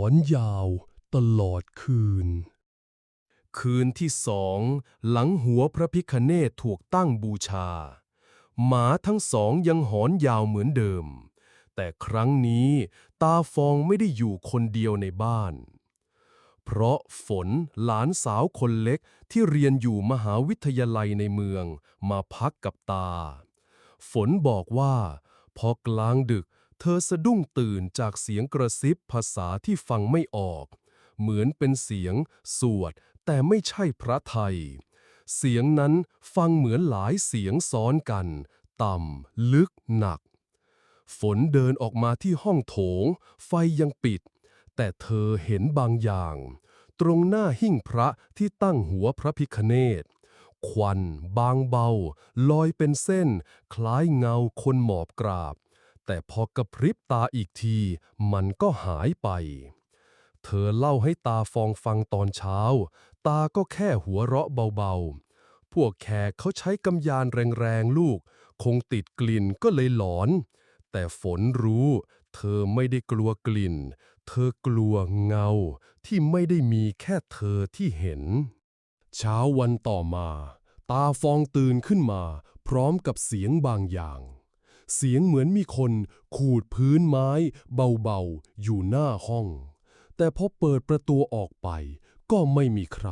อนยาวตลอดคืน คืนที่สองหลังหัวพระพิคเนตถูกตั้งบูชา หมาทั้งสองยังหอนยาวเหมือนเดิม แต่ครั้งนี้ตาฟองไม่ได้อยู่คนเดียวในบ้าน เพราะฝนหลานสาวคนเล็กที่เรียนอยู่มหาวิทยาลัยในเมืองมาพักกับตา ฝนบอกว่าพอกลางดึก เธอสะดุ้งตื่นจากเสียงกระซิบภาษาที่ฟังไม่ออก เหมือนเป็นเสียง สวด แต่ไม่ใช่พระไทย เสียงนั้นฟังเหมือนหลายเสียงซ้อนกัน ต่ำ ลึกหนัก ฝนเดินออกมาที่ห้องโถง ไฟยังปิด แต่เธอเห็นบางอย่าง ตรงหน้าหิ้งพระที่ตั้งหัวพระพิคเนตควัน บางเบา ลอยเป็นเส้น คล้ายเงาคนหมอบกราบ แต่พอกระพริบตาอีกที มันก็หายไป เธอเล่าให้ตาฟองฟังตอนเช้า ตาก็แค่หัวเราะเบาๆ พวกแขกเขาใช้กำยานแรงๆลูก คงติดกลิ่นก็เลยหลอน แต่ฝนรู้ เธอไม่ได้กลัวกลิ่น เธอกลัวเงา ที่ไม่ได้มีแค่เธอที่เห็น เช้าวันต่อมา ตาฟองตื่นขึ้นมา พร้อมกับเสียงบางอย่าง เสียงเหมือนมีคนขูดพื้นไม้เบาๆ อยู่หน้าห้อง แต่พอเปิดประตูออกไปก็ไม่มีใคร